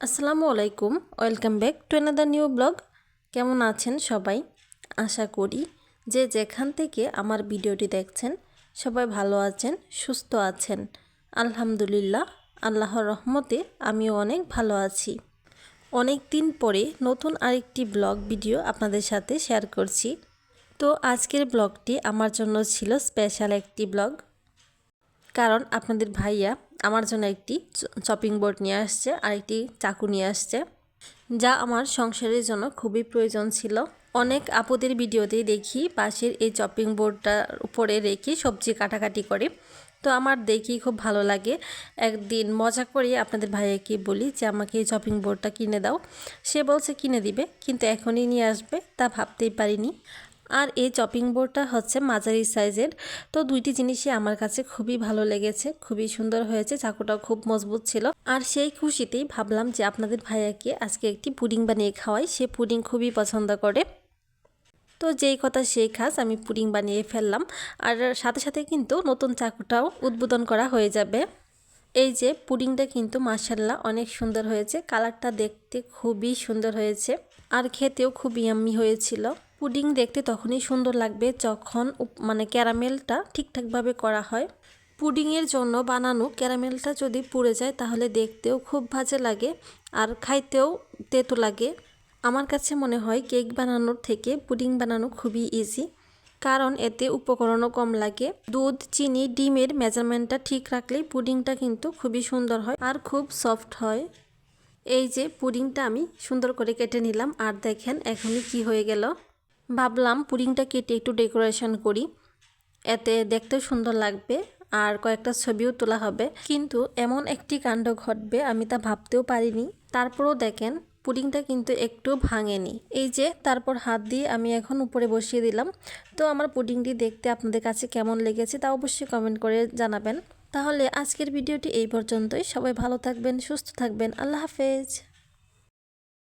আসসালামু আলাইকুম, welcome back to another new blog কেমন আছেন সবাই? আশা করি যে যেখান থেকে আমার ভিডিওটি দেখছেন, সবাই ভালো আছেন, সুস্থ আছেন। আলহামদুলিল্লাহ, আল্লাহর রহমতে আমিও অনেক ভালো আছি। অনেক দিন পরে নতুন আরেকটি ব্লগ ভিডিও আপনাদের সাথে শেয়ার করছি। তো আজকের ব্লগটি আমার জন্য ছিল স্পেশাল একটি ব্লগ কারণ আপনাদের ভাইয়া আমার জন্য একটি চপিং বোর্ড নিয়ে আসছে, আর একটি চাকু নিয়ে আসছে, যা আমার সংসারের জন্য খুবই প্রয়োজন ছিল। অনেক আপুদের ভিডিওতেই দেখি পাশের এই চপিং বোর্ডটার উপরে রেখে সবজি কাটাকাটি করে। তো আমার দেখি খুব ভালো লাগে। একদিন মজা করে আপনাদের ভাইয়াকে বলি যে, আমাকে এই চপিং বোর্ডটা কিনে দাও। সে বলছে, কিনে দিবে। কিন্তু এখনই নিয়ে আসবে, তা ভাবতেই পারিনি। আর এই চপিং বোর্ডটা হচ্ছে মাঝারি সাইজের। তো দুইটি জিনিসই আমার কাছে খুবই ভালো লেগেছে, খুবই সুন্দর হয়েছে চাকুটাও খুব মজবুত ছিল। আর সেই খুশিতেই ভাবলাম যে আপনাদের ভাইয়াকে আজকে একটি পুডিং বানিয়ে খাওয়াই, সে পুডিং খুবই পছন্দ করে। তো যেই কথা সেই খাস আমি পুডিং বানিয়ে ফেললাম, আর সাথে সাথে কিন্তু নতুন চাকুটাও উদ্বোধন করা হয়ে যাবে। এই যে পুডিংটা কিন্তু মার্শাল্লাহ অনেক সুন্দর হয়েছে, কালারটা দেখতে খুবই সুন্দর হয়েছে, আর খেতেও খুব ইয়াম্মি হয়েছিল। পুডিং দেখতে তখনই সুন্দর লাগবে যখন মানে ক্যারামেলটা ঠিকঠাকভাবে করা হয়। পুডিংয়ের জন্য বানানো ক্যারামেলটা যদি পুড়ে যায় তাহলে দেখতেও খুব ভাজে লাগে আর খাইতেও তেতো লাগে। আমার কাছে মনে হয় কেক বানানোর থেকে পুডিং বানানো খুবই ইজি কারণ এতে উপকরণও কম লাগে। দুধ, চিনি, ডিমের মেজারমেন্টটা ঠিক রাখলেই পুডিংটা কিন্তু খুবই সুন্দর হয় আর খুব সফট হয়। এই যে পুডিংটা আমি সুন্দর করে কেটে নিলাম আর দেখেন এখনই কি হয়ে গেল। ভাবলাম পুডিংটা কেটে একটু ডেকোরেশন করি। এতে দেখতেও সুন্দর লাগবে আর কয়েকটা ছবিও তোলা হবে। কিন্তু এমন একটি কাণ্ড ঘটবে আমি তা ভাবতেও পারিনি। তারপরও দেখেন পুডিংটা কিন্তু একটু ভাঙেনি। এই যে, তারপর হাত দিয়ে আমি এখন উপরে বসিয়ে দিলাম। তো আমার পুডিংটি দেখতে আপনাদের কাছে কেমন লেগেছে তা অবশ্যই কমেন্ট করে জানাবেন। তাহলে আজকের ভিডিওটি এই পর্যন্তই। সবাই ভালো থাকবেন, সুস্থ থাকবেন। আল্লাহ হাফেজ।